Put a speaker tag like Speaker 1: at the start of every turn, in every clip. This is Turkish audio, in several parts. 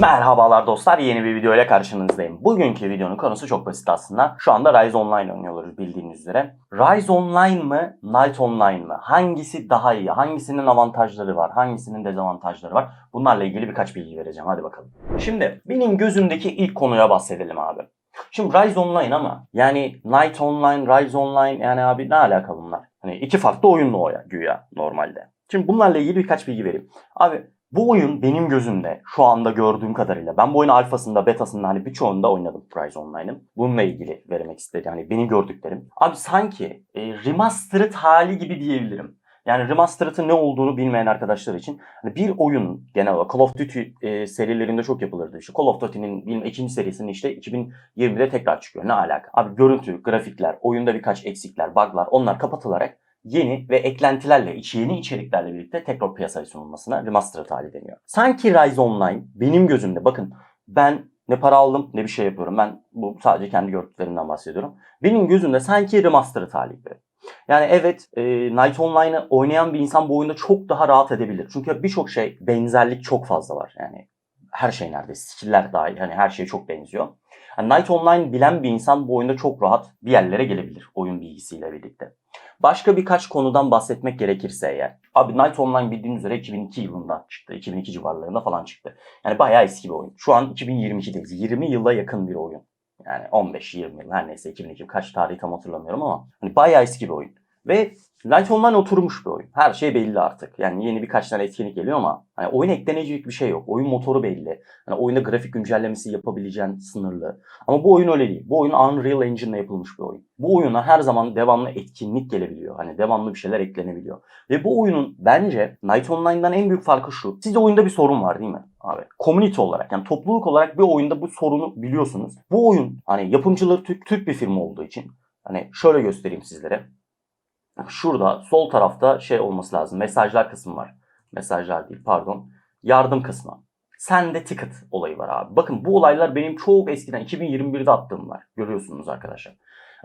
Speaker 1: Merhabalar dostlar yeni bir video ile karşınızdayım. Bugünkü videonun konusu çok basit aslında. Şu anda Rise Online oynuyoruz bildiğiniz üzere. Rise Online mı Night Online mı? Hangisi daha iyi? Hangisinin avantajları var? Hangisinin dezavantajları var? Bunlarla ilgili birkaç bilgi vereceğim. Hadi bakalım. Şimdi benim gözümdeki ilk konuya bahsedelim abi. Şimdi Rise Online ama yani Night Online, Rise Online yani abi ne alaka bunlar? Hani iki farklı oyunlu o ya güya normalde. Şimdi bunlarla ilgili birkaç bilgi vereyim. Abi bu oyun benim gözümde şu anda gördüğüm kadarıyla ben bu oyunu alfasında, betasında hani birçoğunda oynadım Rise Online'ın. Bununla ilgili vermek istedim. Hani benim gördüklerim. Abi sanki e, remastered hali gibi diyebilirim. Yani remastered'ın ne olduğunu bilmeyen arkadaşlar için hani bir oyun genel olarak Call of Duty e, serilerinde çok yapılırdı. İşte Call of Duty'nin bilmem ikinci serisinin işte 2020'de tekrar çıkıyor. Ne alaka? Abi görüntü, grafikler, oyunda birkaç eksikler, bug'lar onlar kapatılarak yeni ve eklentilerle, yeni içeriklerle birlikte tekrar piyasaya sunulmasına remastered hali deniyor. Sanki Rise Online benim gözümde bakın ben ne para aldım ne bir şey yapıyorum. Ben bu sadece kendi gördüklerimden bahsediyorum. Benim gözümde sanki remastered hali gibi. Yani evet e, Night Online'ı oynayan bir insan bu oyunda çok daha rahat edebilir. Çünkü birçok şey benzerlik çok fazla var. Yani her şey neredeyse skill'ler dahil hani her şey çok benziyor. Yani Night Online bilen bir insan bu oyunda çok rahat bir yerlere gelebilir oyun bilgisiyle birlikte. Başka birkaç konudan bahsetmek gerekirse eğer. Abi Night Online bildiğiniz üzere 2002 yılında çıktı. 2002 civarlarında falan çıktı. Yani bayağı eski bir oyun. Şu an 2022'deyiz. 20 yıla yakın bir oyun. Yani 15-20 yıl her neyse 2002 kaç tarihi tam hatırlamıyorum ama hani bayağı eski bir oyun. Ve Night Online oturmuş bir oyun. Her şey belli artık. Yani yeni birkaç tane etkinlik geliyor ama hani oyun eklenecek bir şey yok. Oyun motoru belli. Hani oyunda grafik güncellemesi yapabileceğin sınırlı. Ama bu oyun öyle değil. Bu oyun Unreal Engine'le yapılmış bir oyun. Bu oyuna her zaman devamlı etkinlik gelebiliyor. Hani devamlı bir şeyler eklenebiliyor. Ve bu oyunun bence Night Online'dan en büyük farkı şu. Sizce oyunda bir sorun var değil mi? Abi community olarak yani topluluk olarak bir oyunda bu sorunu biliyorsunuz. Bu oyun hani yapımcıları Türk, Türk bir firma olduğu için hani şöyle göstereyim sizlere. Şurada sol tarafta şey olması lazım. Mesajlar kısmı var. Mesajlar değil pardon. Yardım kısmı. Sende ticket olayı var abi. Bakın bu olaylar benim çok eskiden 2021'de attığım var. Görüyorsunuz arkadaşlar.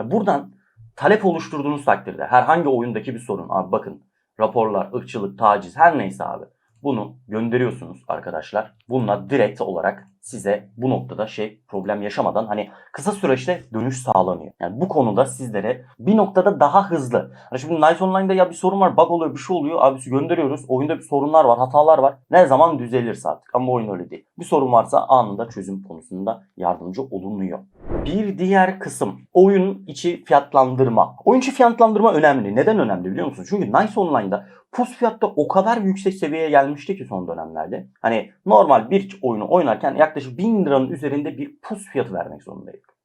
Speaker 1: Buradan talep oluşturduğunuz takdirde herhangi oyundaki bir sorun abi bakın raporlar, ırkçılık, taciz her neyse abi. Bunu gönderiyorsunuz arkadaşlar. Bununla direkt olarak size bu noktada şey problem yaşamadan hani kısa süreçte dönüş sağlanıyor. Yani bu konuda sizlere bir noktada daha hızlı. Hani şimdi Night Online'da ya bir sorun var, bug oluyor, bir şey oluyor. Abi gönderiyoruz. Oyunda bir sorunlar var, hatalar var. Ne zaman düzelirse artık. Ama oyun öyle değil. Bir sorun varsa anında çözüm konusunda yardımcı olunuyor. Bir diğer kısım oyun içi fiyatlandırma. Oyun içi fiyatlandırma önemli. Neden önemli biliyor musunuz? Çünkü Night Online'da pus fiyatta o kadar yüksek seviyeye gelmişti ki son dönemlerde. Hani normal bir oyunu oynarken yaklaşık 1000 liranın üzerinde bir pus fiyatı vermek zorundaydık.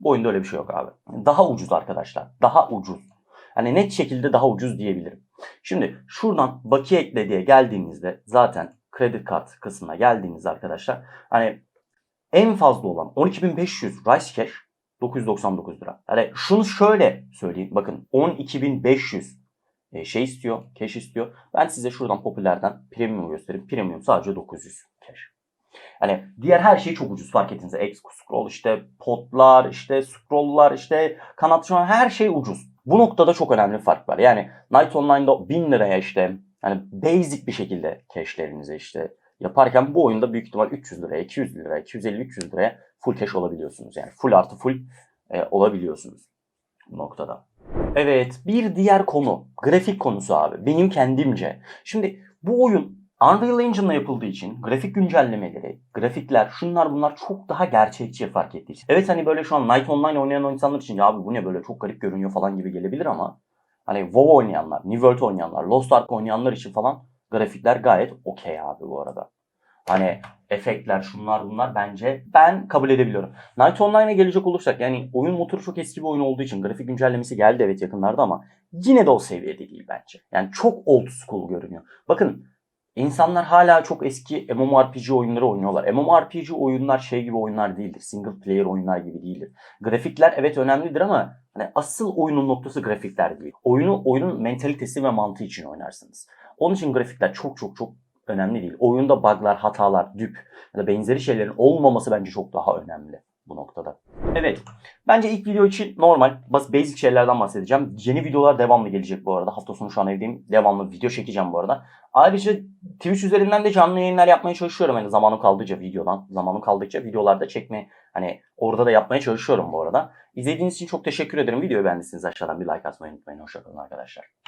Speaker 1: Bu oyunda öyle bir şey yok abi. Daha ucuz arkadaşlar. Daha ucuz. Hani net şekilde daha ucuz diyebilirim. Şimdi şuradan bakiye ekle diye geldiğinizde zaten kredi kart kısmına geldiğinizde arkadaşlar hani en fazla olan 12.500 Rice Cash 999 lira. Yani şunu şöyle söyleyeyim. Bakın 12.500 e, şey istiyor, cash istiyor. Ben size şuradan popülerden premium göstereyim. Premium sadece 900 cash. Yani diğer her şey çok ucuz fark ettiniz. X scroll işte potlar, işte scrolllar, işte kanat şu an her şey ucuz. Bu noktada çok önemli bir fark var. Yani Night Online'da 1000 liraya işte yani basic bir şekilde cashlerinizi işte yaparken bu oyunda büyük ihtimal 300 liraya, 200 liraya, 250-300 liraya full cash olabiliyorsunuz. Yani full artı full e, olabiliyorsunuz bu noktada. Evet bir diğer konu grafik konusu abi benim kendimce. Şimdi bu oyun Unreal Engine'la yapıldığı için grafik güncellemeleri, grafikler, şunlar bunlar çok daha gerçekçi fark ettiği için. Evet hani böyle şu an Night Online oynayan insanlar için ya abi bu ne böyle çok garip görünüyor falan gibi gelebilir ama hani WoW oynayanlar, New World oynayanlar, Lost Ark oynayanlar için falan grafikler gayet okey abi bu arada. Hani efektler şunlar bunlar bence ben kabul edebiliyorum. Night Online'a gelecek olursak yani oyun motoru çok eski bir oyun olduğu için grafik güncellemesi geldi evet yakınlarda ama yine de o seviyede değil bence. Yani çok old school görünüyor. Bakın insanlar hala çok eski MMORPG oyunları oynuyorlar. MMORPG oyunlar şey gibi oyunlar değildir. Single player oyunlar gibi değildir. Grafikler evet önemlidir ama hani asıl oyunun noktası grafikler değil. Oyunu oyunun mentalitesi ve mantığı için oynarsınız. Onun için grafikler çok çok çok önemli değil. Oyunda bug'lar, hatalar, düp ya da benzeri şeylerin olmaması bence çok daha önemli. Bu noktada. Evet. Bence ilk video için normal, bas basic şeylerden bahsedeceğim. Yeni videolar devamlı gelecek bu arada. Hafta sonu şu an evdeyim. Devamlı video çekeceğim bu arada. Ayrıca Twitch üzerinden de canlı yayınlar yapmaya çalışıyorum. Hani zamanım kaldıkça videodan, zamanım kaldıkça videolarda çekme, hani orada da yapmaya çalışıyorum bu arada. İzlediğiniz için çok teşekkür ederim. Videoyu beğendiyseniz aşağıdan bir like atmayı unutmayın. Hoşçakalın arkadaşlar.